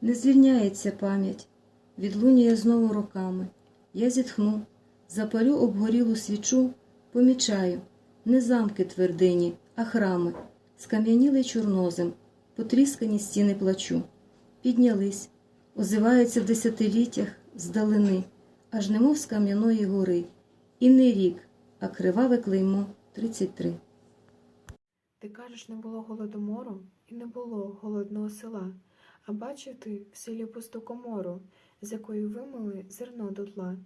Не звільняється пам'ять, відлунює знову роками. Я зітхну, запалю обгорілу свічу, помічаю. Не замки твердині, а храми, скам'яніли чорнозем, потріскані стіни плачу. Піднялись, озиваються в десятиліттях здалини, аж немов з кам'яної гори. І не рік, а криваве клеймо 33. Ти кажеш, не було голодомору і не було голодного села, а бачив ти в селі пусту комору, з якої вимили зерно дотла,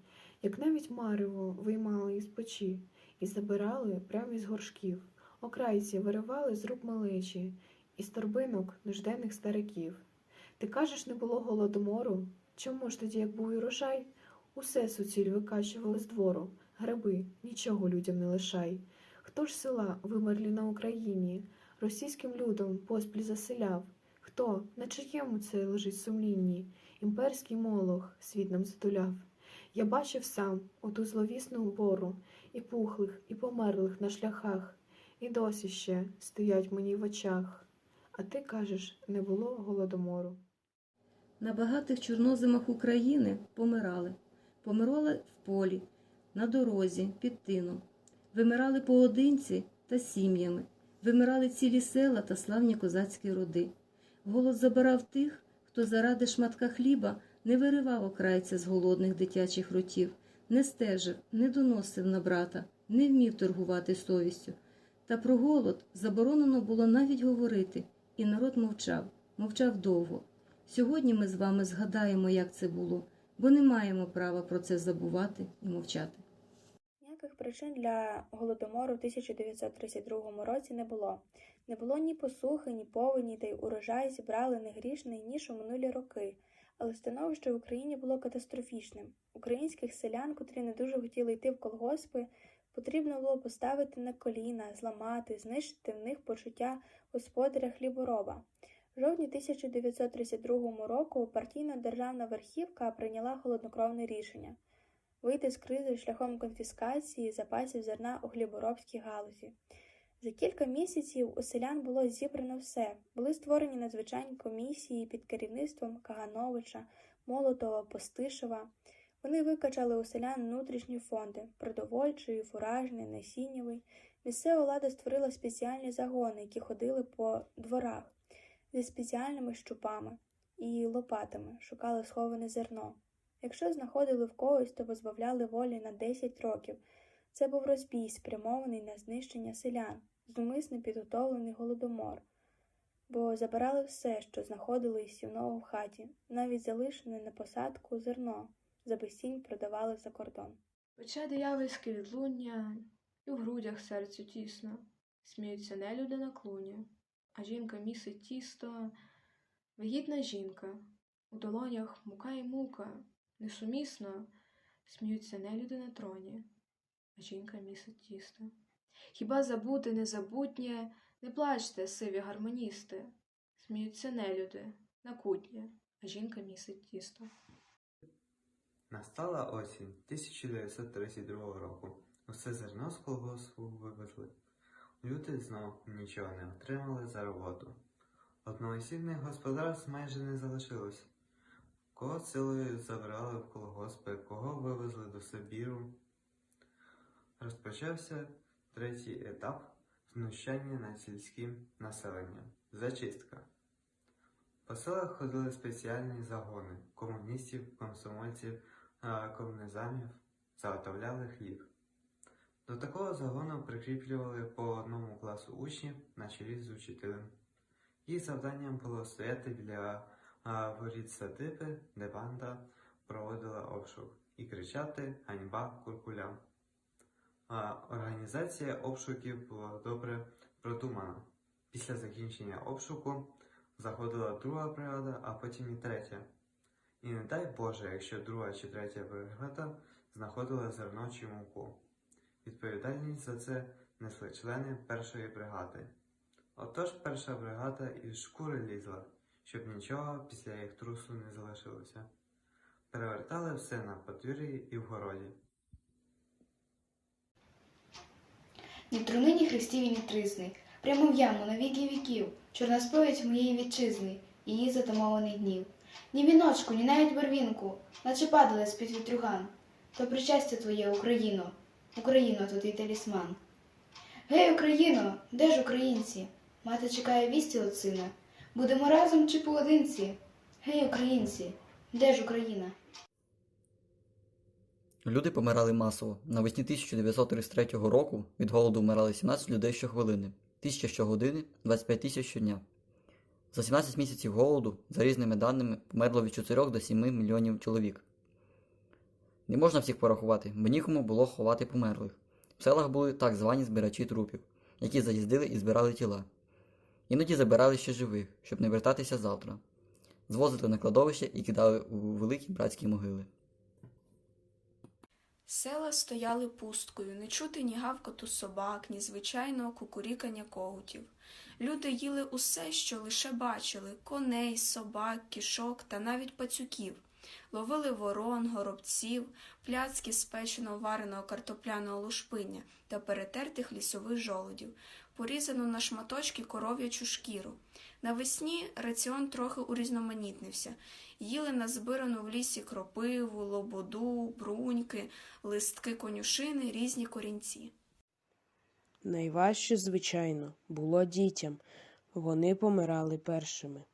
як навіть марево виймали із печі і забирали прямо із горшків. Окрайці виривали з рук малечі, із торбинок нужденних стариків. Ти кажеш, не було голодомору? Чому ж тоді, як був урожай, усе суціль викачували з двору, граби, нічого людям не лишай. Хто ж села вимерлі на Україні, російським людом поспіль заселяв? Хто, на чиєму це лежить сумлінні, імперський молох світ нам затуляв? Я бачив сам оту зловісну бору, і пухлих, і померлих на шляхах, і досі ще стоять мені в очах. А ти кажеш, не було голодомору. На багатих чорноземах України помирали. Помирали в полі, на дорозі, під тином. Вимирали поодинці та сім'ями. Вимирали цілі села та славні козацькі роди. Голод забирав тих, хто заради шматка хліба не виривав окрайця з голодних дитячих ротів, не стежив, не доносив на брата, не вмів торгувати совістю. Та про голод заборонено було навіть говорити, і народ мовчав, мовчав довго. Сьогодні ми з вами згадаємо, як це було, бо не маємо права про це забувати і мовчати. Ніяких причин для голодомору в 1932 році не було. Не було ні посухи, ні повені, та й урожай зібрали не грішний, ніж у минулі роки. Але становище в Україні було катастрофічним. Українських селян, котрі не дуже хотіли йти в колгоспи, потрібно було поставити на коліна, зламати, знищити в них почуття господаря хлібороба. В жовтні 1932 року партійна державна верхівка прийняла холоднокровне рішення вийти з кризи шляхом конфіскації запасів зерна у хліборобській галузі. За кілька місяців у селян було зібрано все. Були створені надзвичайні комісії під керівництвом Кагановича, Молотова, Постишева. Вони викачали у селян внутрішні фонди продовольчий, фуражний, насіннєвий. Місцева влада створила спеціальні загони, які ходили по дворах зі спеціальними щупами і лопатами, шукали сховане зерно. Якщо знаходили в когось, то позбавляли волі на 10 років. Це був розбій, спрямований на знищення селян, зумисно підготовлений голодомор, бо забирали все, що знаходили із сівного в хаті, навіть залишене на посадку зерно, за безцінь продавали за кордон. Пече диявольське відлуння, і в грудях серцю тісно, сміються нелюди на клуні, а жінка місить тісто, вигідна жінка, у долонях мука і мука, несумісно, сміються нелюди на троні, а жінка місить тісто. Хіба забути незабутнє, не плачте, сиві гармоністи, сміються нелюди на кутнє, а жінка місить тісто. Настала осінь 1932 року. Усе зерно з колгоспу вивезли. Люди знов нічого не отримали за роботу. Одноосібних господарств майже не залишилось. Кого силою забрали в колгоспи, кого вивезли до Сибіру. Розпочався третій етап знущання над сільським населенням зачистка. По селах ходили спеціальні загони комуністів, комсомольців, а, комунізамів, заготовляли хліб. До такого загону прикріплювали по одному класу учнів на чолі з учителем. Їх завданням було стояти біля воріт садиби, де банда проводила обшук, і кричати Ганьба куркулям. Організація обшуків була добре продумана. Після закінчення обшуку заходила друга бригада, а потім і третя. І не дай Боже, якщо друга чи третя бригада знаходила зерно чи муку. Відповідальність за це несли члени першої бригади. Отож перша бригада із шкури лізла, щоб нічого після їх трусу не залишилося. Перевертали все на подвір'ї і в городі. Ні труни, ні хрестів, ні тризни, прямо в яму на віки віків, чорна сповідь моєї вітчизни, її затамований гнів. Ні віночку, ні навіть барвінку, наче падали з-під вітрюган. То причастя твоє, Україно, Україно, то твій талісман. Гей, Україно, де ж українці? Мати чекає вісті від сина. Будемо разом чи поодинці? Гей, українці, де ж Україна? Люди помирали масово. Навесні 1933 року від голоду вмирали 17 людей щохвилини, 1000 щогодини, 25 тисяч щодня. За 17 місяців голоду, за різними даними, померло від 4 до 7 мільйонів чоловік. Не можна всіх порахувати, бо нікому було ховати померлих. В селах були так звані збирачі трупів, які заїздили і збирали тіла. Іноді забирали ще живих, щоб не вертатися завтра. Звозили на кладовище і кидали у великі братські могили. Села стояли пусткою, не чути ні гавкоту собак, ні звичайного кукурікання когутів. Люди їли усе, що лише бачили коней, собак, кішок та навіть пацюків. Ловили ворон, горобців, пляцки з печеного вареного картопляного лушпиння та перетертих лісових жолудів, порізану на шматочки коров'ячу шкіру. Навесні раціон трохи урізноманітнився. Їли назбирану в лісі кропиву, лободу, бруньки, листки конюшини, різні корінці. Найважче, звичайно, було дітям. Вони помирали першими.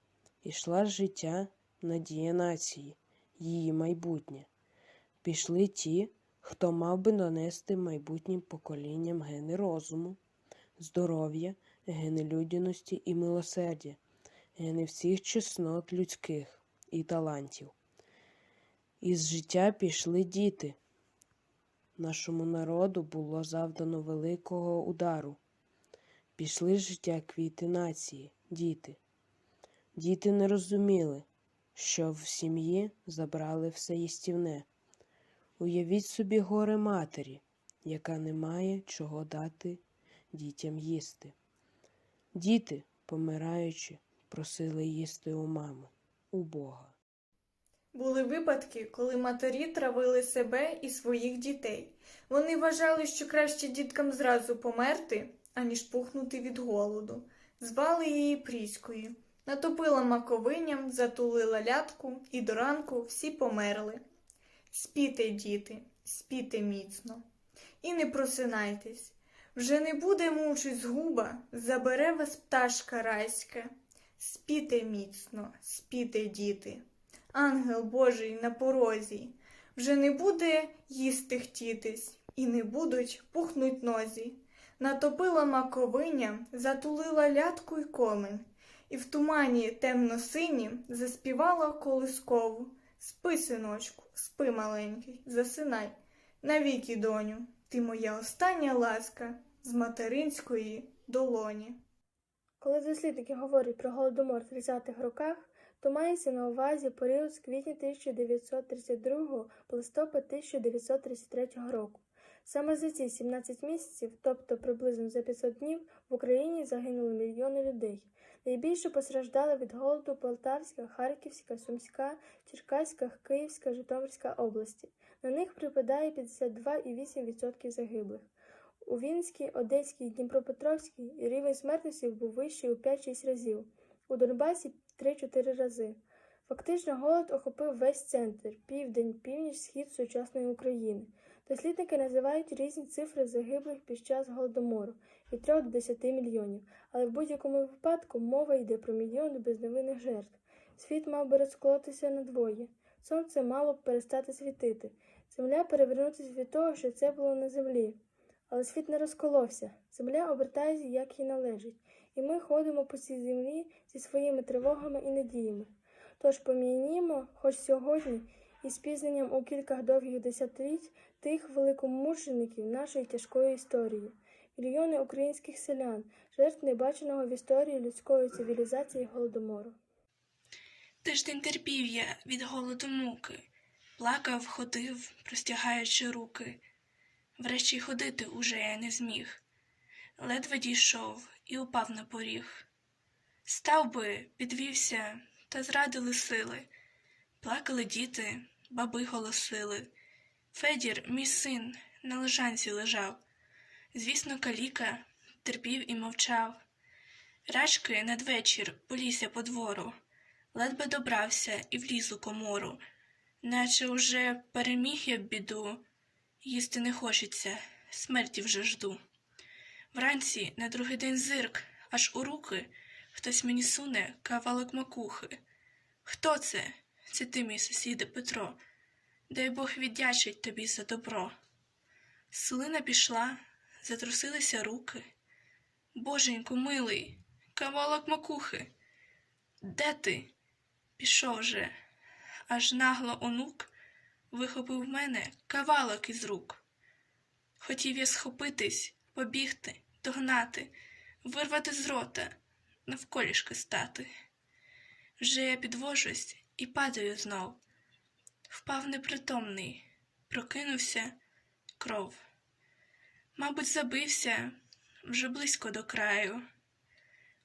Ішла життя надія нації, її майбутнє. Пішли ті, хто мав би донести майбутнім поколінням гени розуму, здоров'я, гени людяності і милосердя, гени всіх чеснот людських і талантів. Із життя пішли діти. Нашому народу було завдано великого удару. Пішли життя квіти нації, діти. Діти не розуміли, що в сім'ї забрали все їстівне. Уявіть собі горе матері, яка не має чого дати дітям їсти. Діти, помираючи, просили їсти у мами, у Бога. Були випадки, коли матері травили себе і своїх дітей. Вони вважали, що краще діткам зразу померти, аніж пухнути від голоду. Звали її Пріською. Натопила маковиням, затулила лятку, і до ранку всі померли. Спіте, діти, спіте міцно. І не просинайтесь. Вже не буде мучить згуба, забере вас пташка райська. Спіте міцно, спіте, діти. Ангел Божий на порозі. Вже не буде їсти хтітись, і не будуть пухнуть нозі. Натопила маковиня, затулила лятку й комин, і в тумані темно-сині заспівала колискову. Спи, синочку, спи, маленький, засинай. Навіки, доню, ти моя остання ласка з материнської долоні. Коли дослідники говорять про голодомор в 30-х роках, то мається на увазі період з квітня 1932 по листопад 1933 року. Саме за ці 17 місяців, тобто приблизно за 500 днів, в Україні загинули мільйони людей. Найбільше постраждали від голоду Полтавська, Харківська, Сумська, Черкаська, Київська, Житомирська області. На них припадає 52,8% загиблих. У Вінській, Одеській, Дніпропетровській рівень смертності був вищий у 5-6 разів, у Донбасі 3-4 рази. Фактично голод охопив весь центр, південь, північ, схід сучасної України. Дослідники називають різні цифри загиблих під час голодомору від 3 до 10 мільйонів, але в будь-якому випадку мова йде про мільйони безневинних жертв. Світ мав би розколотися надвоє. Сонце мало б перестати світити, земля перевернутися від того, що це було на землі. Але світ не розколовся, земля обертається, як їй належить, і ми ходимо по цій землі зі своїми тривогами і надіями. Тож помінімо, хоч сьогодні, із пізненням у кілька довгих десятиліть тих великомучеників нашої тяжкої історії, мільйони українських селян, жертв небаченого в історії людської цивілізації голодомору. Тиждень терпів я від голоду муки, плакав, ходив, простягаючи руки. Врешті ходити уже я не зміг. Ледве дійшов і упав на поріг. Став би, підвівся, та зрадили сили. Плакали діти, баби голосили. Федір, мій син, на лежанці лежав. Звісно, каліка терпів і мовчав. Рачки надвечір полісся по двору, ледве добрався і вліз у комору, наче уже переміг я біду, їсти не хочеться, смерті вже жду. Вранці на другий день зирк, аж у руки хтось мені суне кавалок макухи. Хто це? Це ти, мій сусіде Петро. Дай Бог віддячить тобі за добро. Слина пішла, затрусилися руки. Боженьку милий, кавалок макухи. Де ти? Пішов же, аж нагло онук вихопив в мене кавалок із рук. Хотів я схопитись, побігти, догнати, вирвати з рота, навколішки стати. Вже я підвожусь і падаю знов. Впав непритомний, прокинувся кров. Мабуть, забився вже близько до краю.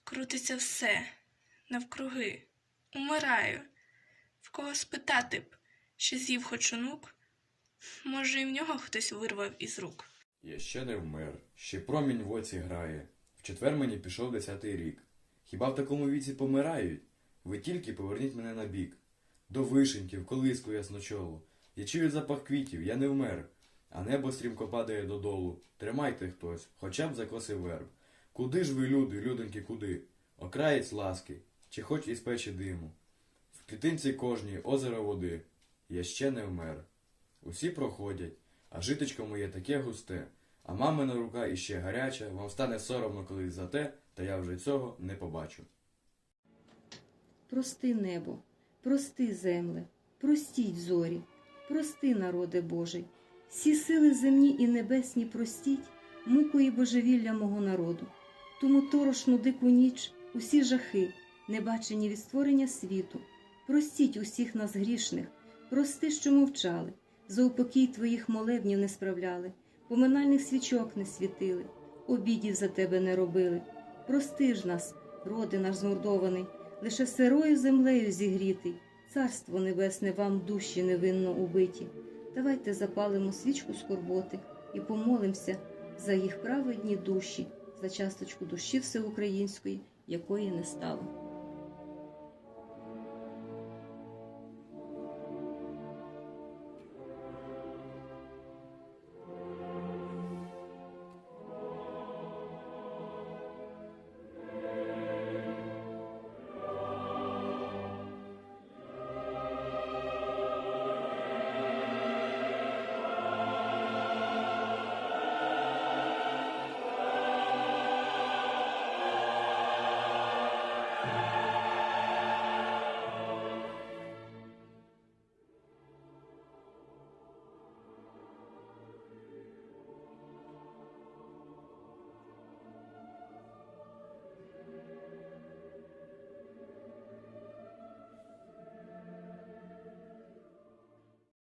Крутиться все навкруги, умираю. В кого спитати б, чи з'їв хоч онук? Може, і в нього хтось вирвав із рук. Я ще не вмер, ще промінь в оці грає. В четвер мені пішов десятий рік. Хіба в такому віці помирають? Ви тільки поверніть мене на бік. До вишеньки, в колиску ясночолу. Я чую запах квітів, я не вмер. А небо стрімко падає додолу. Тримайте хтось, хоча б за коси верб. Куди ж ви, люди, людоньки, куди? Окраєць ласки, чи хоч із печі диму. В клітинці кожній озеро води. Я ще не вмер. Усі проходять, а житочко моє таке густе, а мамина рука іще гаряча, вам стане соромно колись за те, та я вже цього не побачу. Прости небо, прости земле, простіть зорі, прости, народе Божий, всі сили земні і небесні простіть, муку і божевілля мого народу, тому торошну дику ніч, усі жахи, небачені від створення світу, простіть усіх нас грішних, прости, що мовчали, за упокій твоїх молебнів не справляли, поминальних свічок не світили, обідів за тебе не робили. Прости ж нас, роди наш змордований, лише сирою землею зігрітий, царство небесне вам душі невинно убиті. Давайте запалимо свічку скорботи і помолимося за їх праведні душі, за часточку душі всеукраїнської, якої не стало.